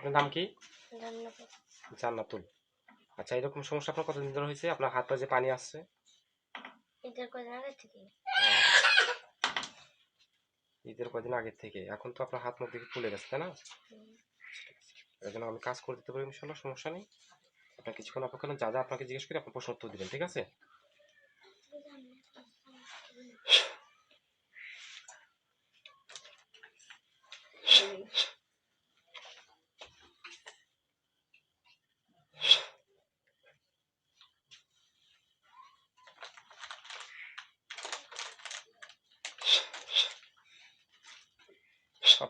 আপনার নাম কি? জান্নাতুল। আচ্ছা এরকম সমস্যা আপনার কতদিন ধরে হয়েছে? আপনার হাত পা যে পানি আসছে? ঈদের কদিন আগে থেকে ঈদের কদিন আগের থেকে। এখন তো আপনার হাত মুখ দেখে ফুলে গেছে তাই না। এর জন্য আমি কাজ করে দিতে পারি ইনশাল্লাহ সমস্যা নেই। আপনার কিছুক্ষণ অপেক্ষা যা যা আপনাকে জিজ্ঞেস করি আপনার প্রশ্ন উত্তর দিবেন ঠিক আছে?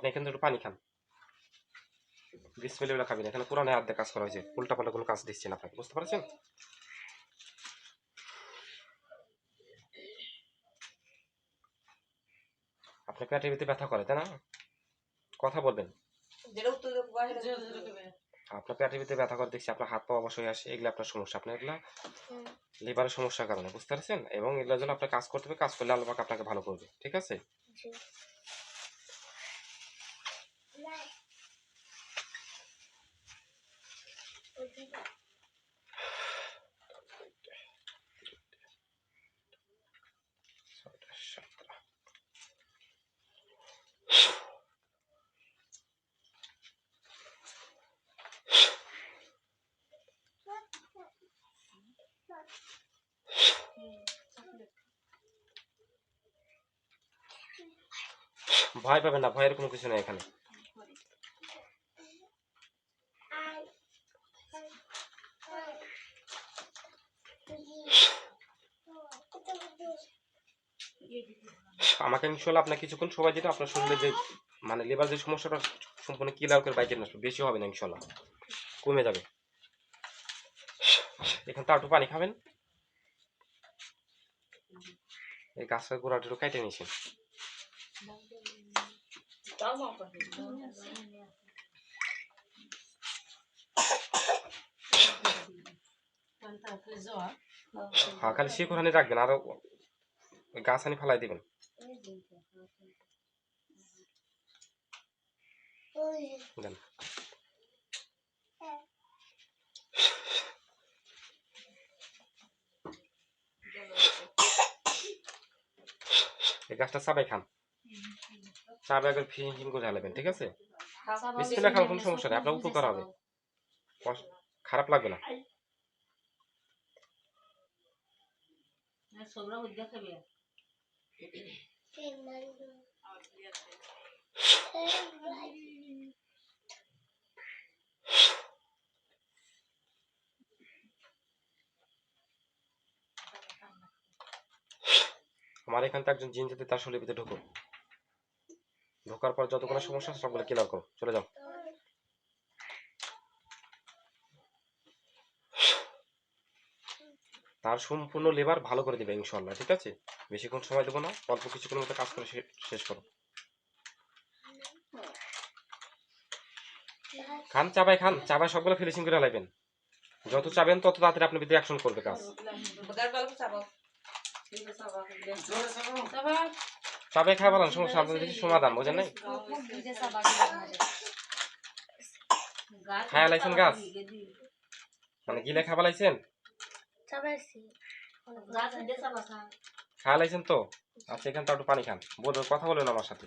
আপনি এখান থেকে একটু পানি খান। বিসমিল্লাহ খাবেন। এখানে পুরানো হাত দিয়ে কাজ করা হয়েছে। উল্টা পাল্টা কোনো কাজ দিচ্ছে না আপনাকে বুঝতে পারছেন? আপনার পেটের ভিতরে ব্যথা করে তাই না? কথা বলবেন। আপনার পেটের ভিতরে ব্যথা করে দেখছি আপনার হাত পা অবশ্যই আসে এগুলো আপনার সমস্যা। আপনার এগুলা। লিভারের সমস্যার কারণে বুঝতে পারছেন? এবং এগুলোর জন্য আপনার কাজ করতে হবে কাজ করলে আল্লাহ আপনাকে ভালো করবে। ঠিক আছে জি ছয়টা, সাতটা। ভয় পাবেন না ভয়ের কোনো কিছু নেই এখানে। আমাকে ইনশাল্লাহ আপনার কিছুক্ষণ সময় দিলে আপনার শরীরে যে মানে লেবার যে সমস্যাটা সম্পূর্ণ ক্লিয়ার করে বাইকের নষ্ট বেশি হবে না ইনশাল্লাহ। কমে যাবে। এখান তো একটু পানি খাবেন। এই গাছের গোড়াটা একটু কেটে নিয়েছেন। হ্যাঁ খালি সে হানি রাখবেন আর গাছ আনি ফেলাই দিবেন। এই গাছটা চাবাই খান। চাবাই একবার ফিন ফিন করে ঢালাবেন ঠিক আছে? বিসমিল্লাহ খাওয়ার কোনো সমস্যা নেই, আপনার উপকার হবে। খারাপ লাগবে না। সবরা উদ্যোগ খাবে আমার এখান থেকে একজন জিন যেতে তার শরীর ভিতরে ঢুকো। ঢোকার পর যতগুলো সমস্যা আছে সবগুলো ক্লিয়ার করো। চলে যাও। তার সম্পূর্ণ লেবার ভালো করে দিবে ইনশাল্লাহ ঠিক আছে? বেশিক্ষণ সময় দেবো না, অল্প কিছুক্ষণের মতো কাজ করে শেষ করো। খান চাবাই খান চাবাই সবগুলো ফিনিশিং করে লাগবেন যত চাবেন তত তাড়াতাড়ি আপনার ভিতরে অ্যাকশন করবে কাজ। চাবাই খাওয়া বলেন আপনাদের কিছু সমাধান বোঝেন নাই? খায়া লাইছেন গাছ? মানে গিলে খাওয়া লাইছেন? চাবাইছি। খাওয়া লাইছেন তো? আচ্ছা এখান থেকে একটু পানি খান। বলুন কথা বলুন আমার সাথে।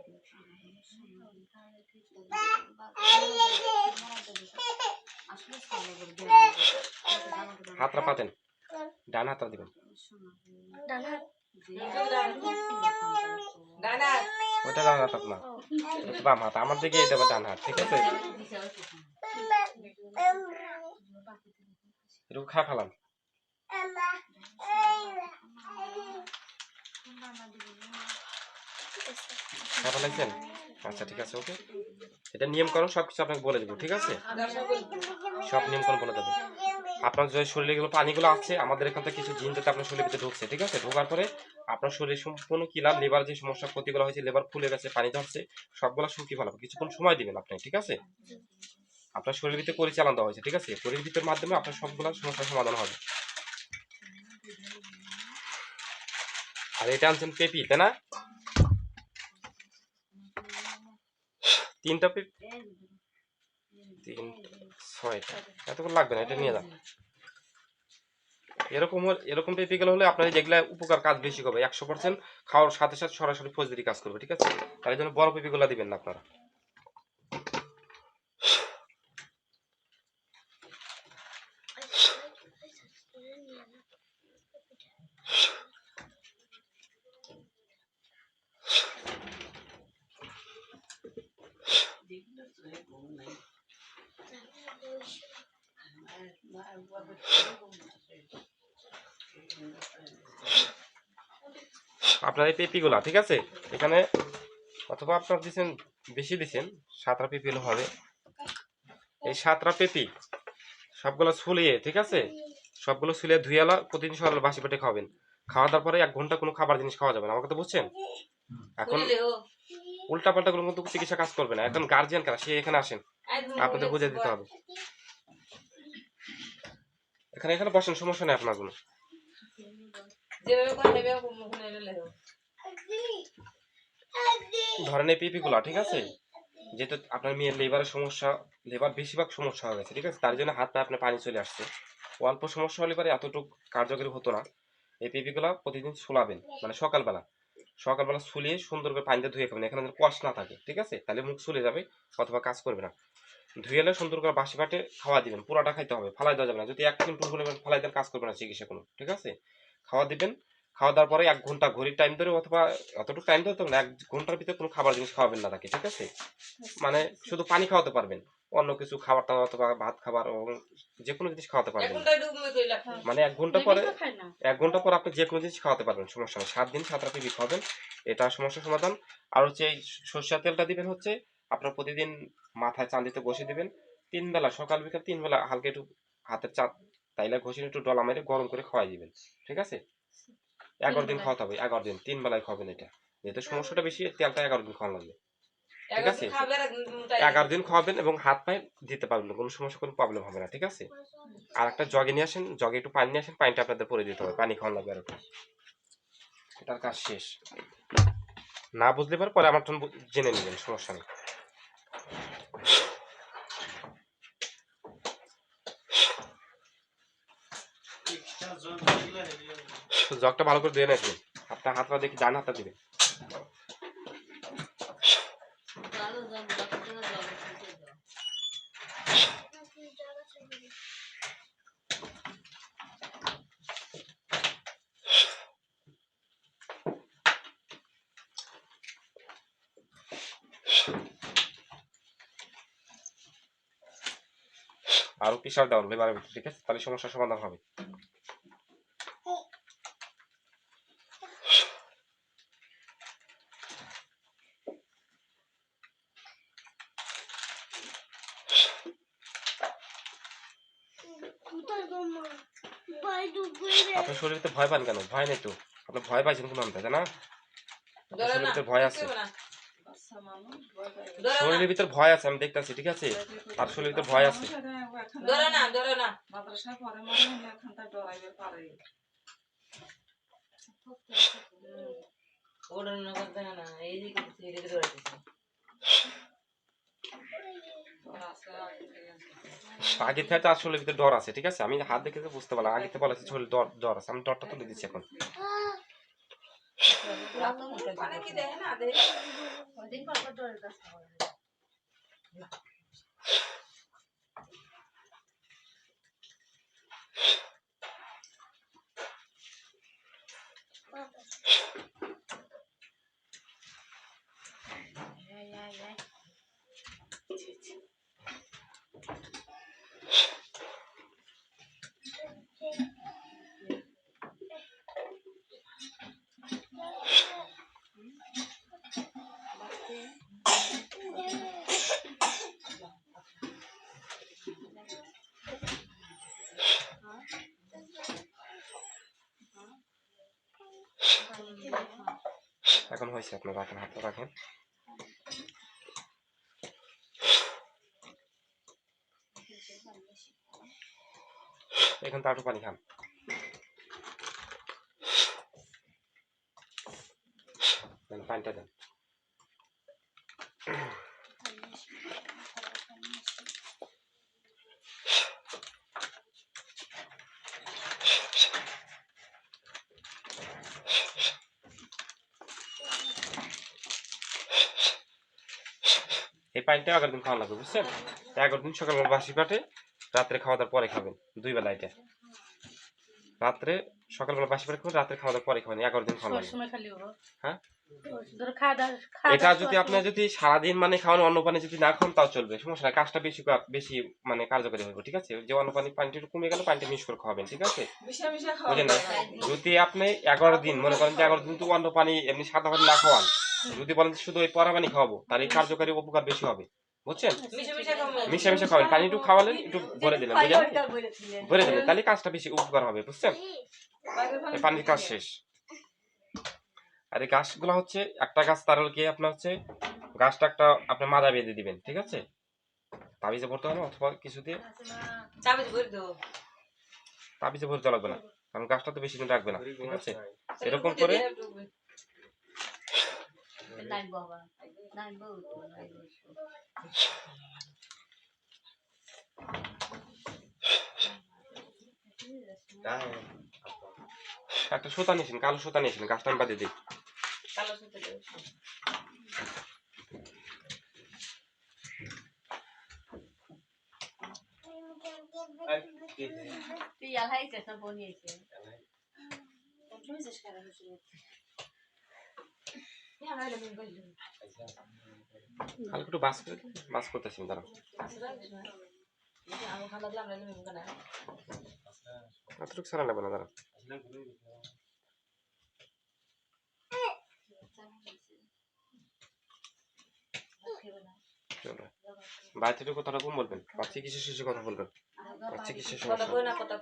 হাতটা পাতেন ডান দিবেন হাত ডানা ওটা ডান হাত আপনার বাম হাত আমার দিকে এটা ডান হাত ঠিক আছে একটু খা খা ফেলাইছেন আচ্ছা ঠিক আছে, ওকে। এটা নিয়মকরণ সব কিছু আপনাকে বলে দেবো, ঠিক আছে? সব নিয়মকরণ বলে দেবো। আপনার যে শরীরে গুলো পানিগুলো আছে, আমাদের এখান থেকে কিছু জিন আপনার শরীরের ভিতরে ঢুকছে, ঠিক আছে? ঢোকার পরে আপনার শরীরে সম্পূর্ণ কিলার লেবার যে সমস্যা, ক্ষতিগুলো হয়েছে লেবার ফুলে গেছে, পানি ধরছে সবগুলো শুকিয়ে ফেলাবো। কিছুক্ষণ সময় দিবেন আপনি, ঠিক আছে? আপনার শরীরের ভিতরে পরিচালনা দেওয়া হয়েছে, ঠিক আছে? শরীরের ভিতরের মাধ্যমে আপনার সবগুলো সমস্যার সমাধান হবে। আর এটা আনছেন পেপি, তাই না? তিনটা পেপি তিন, ছয়টা। এতক্ষণ লাগবে না, এটা নিয়ে যান এরকম এরকম টিপিক্যাল হলে আপনার যেগুলা উপকার কাজ বেশি করবে, একশো পার্সেন্ট খাওয়ার সাথে সাথে সরাসরি ফৌজদারি কাজ করবে, ঠিক আছে? তাই জন্য বড় পেপিগুলা দিবেন না আপনারা। আপনার এই পেপিগুলা, ঠিক আছে? এখানে অথবা আপনার দিচ্ছেন বেশি দিচ্ছেন সাতটা পেপি হবে। এই সাতটা পেপি, সবগুলো ছুলিয়ে, ঠিক আছে? সবগুলো ছুলিয়ে ধুয়ালা প্রতিদিন সকালে বাসি পেটে খাবেন খাওয়া দাওয়ার পরে এক ঘণ্টা কোনো খাবার জিনিস খাওয়া যাবে না আমাকে তো বুঝছেন? এখন উল্টা পাল্টা কোনো কিন্তু চিকিৎসা কাজ করবে না। এখন গার্জিয়ান কারা সে এখানে আসেন। আপনাদের বুঝে দিতে হবে। এখানে এখানে বসেন সমস্যা নেই আপনার কোনো। ধরেন এই পিপিগুলা ঠিক আছে? যেহেতু আপনার মেয়ের লেবারের সমস্যা লেবার বেশিরভাগ সমস্যা হয়ে গেছে ঠিক আছে? তার জন্য হাত পায়ে আপনার পানি চলে আসছে। অল্প সমস্যা হলে পরে এতটুকু কার্যকরী হতো না। এই পিপিগুলা প্রতিদিন ছুলাবেন মানে সকালবেলা। সকালবেলা ছুলিয়ে সুন্দর করে পানিতে ধুয়ে খাবেন এখানে যেন কষ না থাকে, ঠিক আছে? তাহলে মুখ শুলে যাবে অথবা কাজ করবে না। ধুয়েলে সুন্দর করে বাসি পাটে খাওয়া দিবেন, পুরাটা খাইতে হবে, ফালাই দেওয়া যাবে না। যদি এক মিনিট হলে ফালাই দেন, কাজ করবে না চিকিৎসা কোনো, ঠিক আছে? খাওয়া দিবেন, খাওয়া দাওয়ার পরে এক ঘণ্টা ঘড়ির টাইম ধরে অথবা অতটুকু টাইম ধরে না, এক ঘণ্টার ভিতরে কোনো খাবার জিনিস খাওয়াবেন না তাকে, ঠিক আছে? মানে শুধু পানি খাওয়াতে পারবেন। অন্য কিছু খাবার টাবার অথবা ভাত খাবার এবং যে কোনো জিনিস খাওয়াতে পারবেন। মানে এক ঘণ্টা পরে এক ঘণ্টা পর আপনি যে কোনো জিনিস খাওয়াতে পারবেন সমস্যা নেই। সাত দিন সাত রাতে খাওয়াবেন এটা সমস্যার সমাধান। আর হচ্ছে এই সরষের তেলটা দিবেন হচ্ছে আপনার প্রতিদিন মাথায় চাঁদিতে বসে দিবেন। তিন বেলা সকাল বিকাল তিন বেলা হালকা একটু হাতের চাঁদ তাইলে ঘষে একটু ডলা মেরে গরম করে খাওয়াই দিবেন ঠিক আছে? এগারো দিন খাওয়াতে হবে এগারো দিন তিন বেলায় খাবেন এটা। যেহেতু সমস্যাটা বেশি তেলটা এগারো দিন খাওয়ানো লাগবে। ঠিক আছে। এগারো দিন। খাওয়াবেন এবং হাত পায়ে দিতে পারবেন না, কোনো সমস্যা কোনো প্রবলেম হবে না ঠিক আছে? আর একটা জগে নিয়ে আসেন জগে একটু পানি নিয়ে আসেন পানিটা আপনাদের পরে দিতে হবে পানি খাওয়ানো লাগবে আর এটার কাজ শেষ। না বুঝলে পারে পরে আমার জেনে নেবেন সমস্যা নেই। জগটা ভালো করে দিয়ে নেবেন আপনার হাতটা দেখি ডান হাতটা দিবেন। আরও প্রেশার দেওয়ান লেবারের ভিতরে ঠিক আছে? তাহলে সমস্যার সমাধান হবে। আপনার শরীরে তো ভয় পান কেন? ভয় নেই তো। আপনি ভয় পাইছেন কোন আনতে না? আপনার শরীরের ভিতরে ভয় আছে। শরীরের ভিতর ভয় আছে আমি দেখতেছি ঠিক আছে? তার শরীরের ভিতর ভয় আছে। ধরে না ধরে না। মাদ্রাসায় পরে মনে এখানটা ডরাইবে পারে ওটা না করতে না এই যে কিছু ছেড়ে দিতে পারতেছে ডর আছে আগে থেকে। শরীরের ভিতরে ডর আছে ঠিক আছে? আমি হাত দেখে তো বুঝতে পারলাম আগে থেকে বলেছি শরীর ডর ডর আছে। আমি ডরটা তুলে দিচ্ছি এখন। মানে কি দেখে না দেখে। এখন হয়েছে আপনার রাখেন হাতটা রাখেন এখান থেকে পানি খান। পানিটা দেন। এই পানিটা এগারো দিন খাওয়া লাগবে, বুঝছেন? এগারো দিন সকালবেলা বাসি পাঠে রাত্রে খাওয়া দাওয়ার পরে খাবেন দুই বেলা এটা। রাত্রে সকালবেলা বাসি খাবেন রাত্রে খাওয়া দাওয়ার পরে খাবেন এগারো দিন খাওয়া সব লাগবে সময় খালি হব হ্যাঁ? দাওয়া এটা যদি সব আপনার যদি সারাদিন মানে খাওয়ানো অন্য পানি যদি না খান তাও চলবে সমস্যা নাই কাজটা বেশি বেশি মানে কার্যকরী হবে ঠিক আছে? যে অন্য পানি পানিটা একটু কমে গেল পানিটা মিক্স করে খাওয়াবেন ঠিক আছে? মিশা মিশা বুঝলেন না? যদি আপনি এগারো দিন মনে করেন যে এগারো দিন তো অন্য পানি এমনি সাদা পানি না খাওয়ান যদি বলেন শুধু ওই পরা পানি খাওয়াবো তাহলে কার্যকরী উপকার বেশি হবে। বুঝছেন? মিশে মিশে খাব মিশা মিশা খাওয়াবেন পানি একটু খাওয়ালেন একটু ভরে দিলেন বুঝলেন? ভরে দিলেন। তাহলে কাজটা বেশি উপকার হবে বুঝছেন? পানির কাজ শেষ। আর এই গাছগুলো হচ্ছে একটা গাছ তার কি আপনার হচ্ছে গাছটা একটা আপনার মাদা বেঁধে দিবেন ঠিক আছে? তাবিজে ভরতে হবে না অথবা কিছু দিয়ে? দাও। তাবিজে ভরতে লাগবে না কারণ গাছটা তো বেশি দিন রাখবে না ঠিক আছে? এরকম করে নাই বাবা নাই বউ নাই বউ একটা সুতা নিয়েছেন কালো সুতা নিয়েছেন গাছটা আমি বাদে দিই। কালো সুতো তুই আলাই চেষ্টা বনিয়েছে হালকা একটু বাস করে বাস করতেছি দাঁড়া এতটুকু সারা নেবে না দাঁড়া চলো। বাড়িতে একটু কথাটা কম বলবেন? বাচ্চা কিসের শেষে কথা বলবেন? বাচ্চা কিসের সমস্যা কথা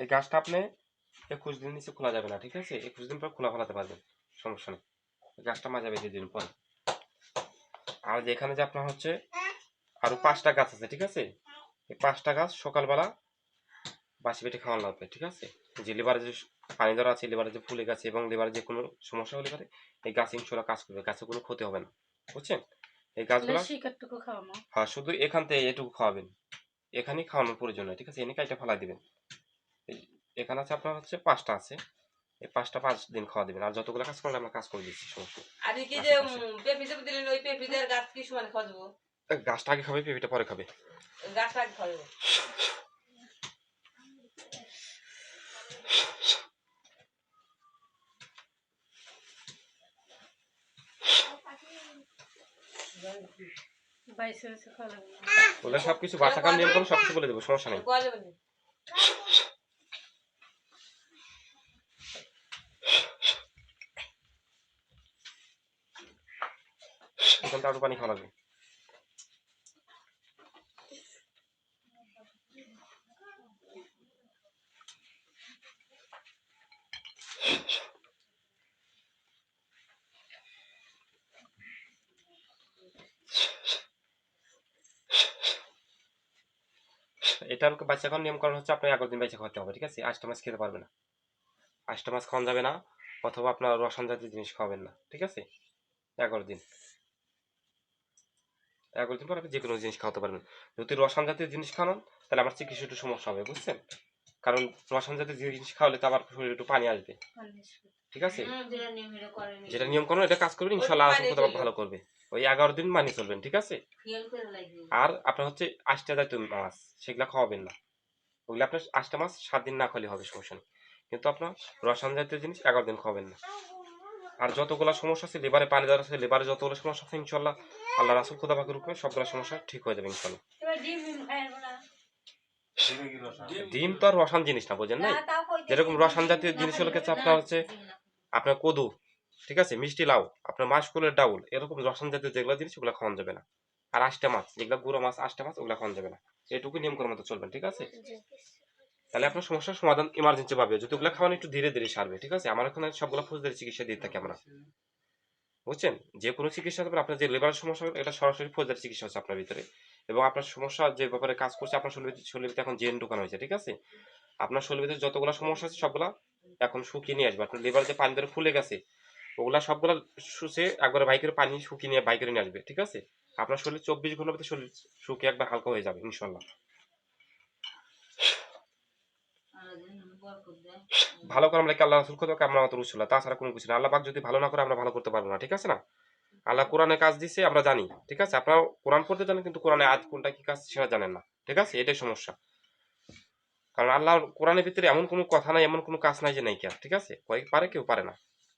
এই গাছটা আপনি একুশ দিন নিচে খোলা যাবে না, ঠিক আছে? একুশ দিন পর খোলা ফেলাতে পারবেন, সমস্যা নেই। গাছটা মাজা বেঁধে দিন পরে। আর যে এখানে যে আপনার হচ্ছে, আরও পাঁচটা গাছ আছে, ঠিক আছে? এই পাঁচটা গাছ সকালবেলা বাসি পেটে খাওয়ানো লাগবে, ঠিক আছে? যে লিভারে যে পানি ধরা আছে, লিভারে যে ফুলে গেছে এবং লিভারে যে কোনো সমস্যা হলে পারে এই গাছ ইনশাল্লাহ কাজ করবে, গাছে কোনো ক্ষতি হবে না, বুঝছেন? এই গাছগুলো? শিকারটুকু খাওয়ানো হ্যাঁ শুধু এখান থেকে এটুকু খাওয়াবেন। এখানেই খাওয়ানোর প্রয়োজন নয় ঠিক আছে? এনে কাইটা ফেলা দিবেন। এখানে আছে আপনার হচ্ছে পাঁচটা আছে। এই পাঁচটা পাঁচ দিন খাওয়া দিবেন। আর যতগুলো কাজ করলে আমরা কাজ করে দিচ্ছি সমস্যা আর কি যে পেঁপি চেপে দিলেন ওই পেঁপিদের গাছ কি সমান খাওয়াবো এই গাছটা আগে খাবে পেঁপেটা পরে খাবে। গাছটা আগে খাওয়াবো বাইশে বাইশে খাওয়া লাগবে না। বলে সবকিছু বাসা কাম নিয়ম সব সবকিছু বলে দেবো, সমস্যা নেই। এখন আরও পানি খাওয়া লাগবে। এটার বাচ্চা খাওয়ার নিয়ম করা হচ্ছে আপনার এগারো দিন বাচ্চা খাওয়াতে হবে ঠিক আছে? আটটা মাছ খেতে পারবে না। আটটা মাছ খাওয়ানো যাবে না অথবা আপনার রসায়ন জাতীয় জিনিস খাওয়াবেন না ঠিক আছে? এগারো দিন। এগারো দিন পর আপনি যে কোনো জিনিস খাওয়াতে পারবেন। যদি রসায়ন জাতীয় জিনিস খাওয়ান তাহলে আমার চিকিৎসা একটু সমস্যা হবে বুঝছেন? কারণ রসায়ন জাতীয় জিনিস খাওয়ালে তো আবার শরীরে একটু পানি আসবে ঠিক আছে? যেটা নিয়ম করেন। এটা কাজ করবেন ইনশাল্লাহ আসল কথা ভালো করবে। ওই এগারো দিন মানি চলবেন ঠিক আছে? আর আপনার হচ্ছে আটটা জাতীয় মাছ সেগুলা খাওয়াবেন না। ওগুলো আপনার আষ্টা মাছ সাত দিন না খালি হবে সমস্যা নেই। কিন্তু আপনার রসায়ন জাতীয় জিনিস এগারো দিন খাওয়াবেন না। আর যতগুলো সমস্যা আছে লিভারে পানি দেওয়ার আছে লিভারে যতগুলো সমস্যা আছে ইনশাল্লাহ আল্লাহ রাসুল খোদা বাকি রূপে সবগুলো সমস্যা ঠিক হয়ে যাবে ইনশাল্লাহ। ডিম তো আর রসান জিনিস না বোঝেন নাই? যেরকম রসান জাতীয় জিনিস হলো আপনার হচ্ছে আপনার কদু। ঠিক আছে? মিষ্টি লাউ আপনার মাছকুলের ডাউল এরকম রসায়ন জাতীয় যেগুলো জিনিস ওগুলো খাওয়ান যাবে না। আর আষ্টটা মাছ যেগুলো গুঁড়ো মাছ আষ্টটা মাছ ওগুলো খাওয়ান যাবে না। এটুকু নিয়ম করে মতো চলবেন ঠিক আছে? তাহলে আপনার সমস্যার সমাধান ইমার্জেন্সি পাবে। যদি ওগুলো খাওয়ান একটু ধীরে ধীরে সারবে ঠিক আছে? আমার এখানে সবগুলো ফৌজদারি চিকিৎসা দিয়ে থাকি আমরা। বুঝছেন? যে কোনো চিকিৎসা হবে আপনার যে লেবার সমস্যা হবে এটা সরাসরি ফৌজদারি চিকিৎসা হচ্ছে আপনার ভিতরে। এবং আপনার সমস্যা যে ব্যাপারে কাজ করছে আপনার শরীর শরীর ভিতরে এখন জেন ঢুকানো হয়েছে ঠিক আছে? আপনার শরীর ভিতরে যতগুলো সমস্যা আছে সবগুলা এখন শুকিয়ে নিয়ে আসবে। আপনার লিভার যে পানি ধরে ফুলে গেছে ওগুলা সবগুলা শুষে একবারে বাইকের পানি শুকিয়ে নিয়ে বাইকের নিয়ে আসবে, ঠিক আছে? আপনার শরীর চব্বিশ ঘণ্টার ভিতরে শরীর শুকিয়ে একবার হালকা হয়ে যাবে, ইনশাল্লাহ। ভালো করে আমরা আল্লাহ রাসুল কথা আমরা আমাদের উচ্ছলা তাছাড়া কোনো কিছু না। আল্লাহ যদি ভালো না করে, আমরা ভালো করতে পারব না, ঠিক আছে না? আল্লাহ কোরআনে কাজ দিছে, আমরা জানি, ঠিক আছে? আপনারা কোরআন পড়তে জানেন, কিন্তু কোরআনে আজ কোনটা কি কাজ, সেটা জানেন না, ঠিক আছে? এটাই সমস্যা। কারণ আল্লাহ কোরআনের ভিতরে এমন কোনো কথা নাই, এমন কোনো কাজ নাই যে নাই কেন ঠিক আছে? পারে, কেউ পারে না।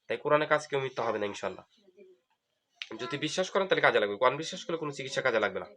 তাই কোরআনে কাজ কেউ মিথ্যা হবে না ইনশাল্লাহ যদি বিশ্বাস করেন তাহলে কাজে লাগবে। কোরআন বিশ্বাস করলে কোনো চিকিৎসা কাজে লাগবে না।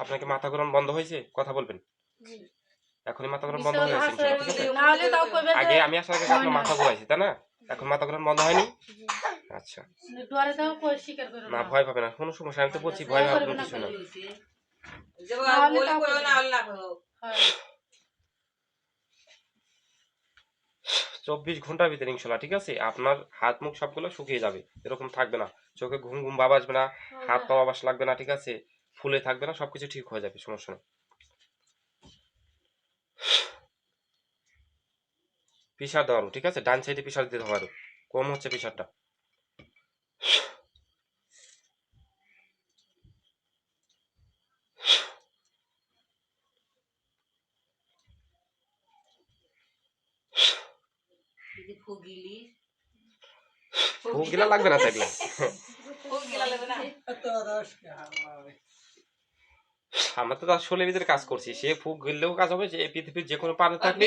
আপনাকে মাথা গরম বন্ধ হয়েছে? কথা বলবেন। এখনই মাথা গরম বন্ধ হয়ে গেছে। আগে আমি আসার আগে আপনার মাথা ঘুরাইছি তাই না? এখন মাথা গরম বন্ধ হয়নি? আচ্ছা। দুয়ারে তাও কই স্বীকার করো না ভয় পাবে না কোনো সমস্যা আমি তো বলছি ভয় পাবে কোনো কিছু না যে নাহলে বলি তাও করো করবে না না। হলে না করো হয় চব্বিশ ঘণ্টার ভিতরে ইনশাল্লাহ ঠিক আছে? আপনার হাত মুখ সবগুলো শুকিয়ে যাবে এরকম থাকবে না। চোখে ঘুম ঘুম বাবা আসবে না হাত পা বাবাস লাগবে না ঠিক আছে? ফুলে থাকবে না সবকিছু ঠিক হয়ে যাবে সমস্যা নেই। পিসার দেওয়ারও ঠিক আছে? ডান সাইডে পিসার দিতে হবে আরও। কম হচ্ছে পিসারটা যদি ফুগিলি গিলা লাগবে না লাগবে না। আমরা তো তার শোলের ভিতরে কাজ করছি। সে ফুক গিললেও কাজ হবে যে এই পৃথিবীর যে কোনো পারে থাকলে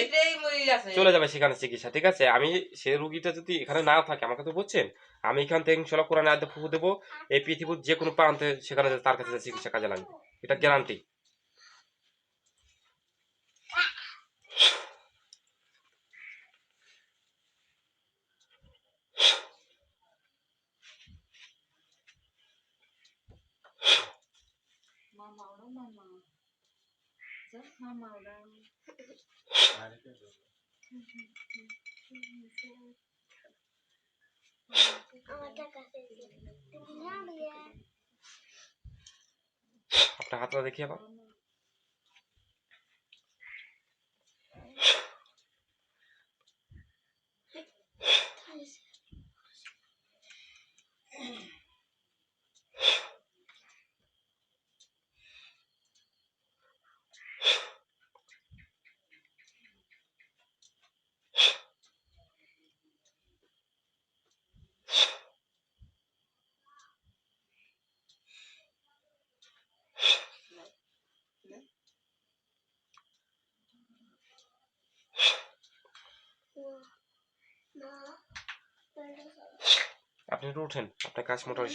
চলে যাবে সেখানে চিকিৎসা ঠিক আছে? আমি সে রুগীটা যদি এখানে না থাকে আমাকে তো বুঝছেন আমি এখান থেকে ইনশাল্লাহ কোরআনে আয়তে ফুফু দেবো। এই পৃথিবীর যে কোনো প্রান্তে সেখানে তার কাছে চিকিৎসা কাজে লাগবে। এটা গ্যারান্টি যা মামা ওরা আপনার হাতটা আপনি একটু উঠেন আপনার কাজ মোটামুটি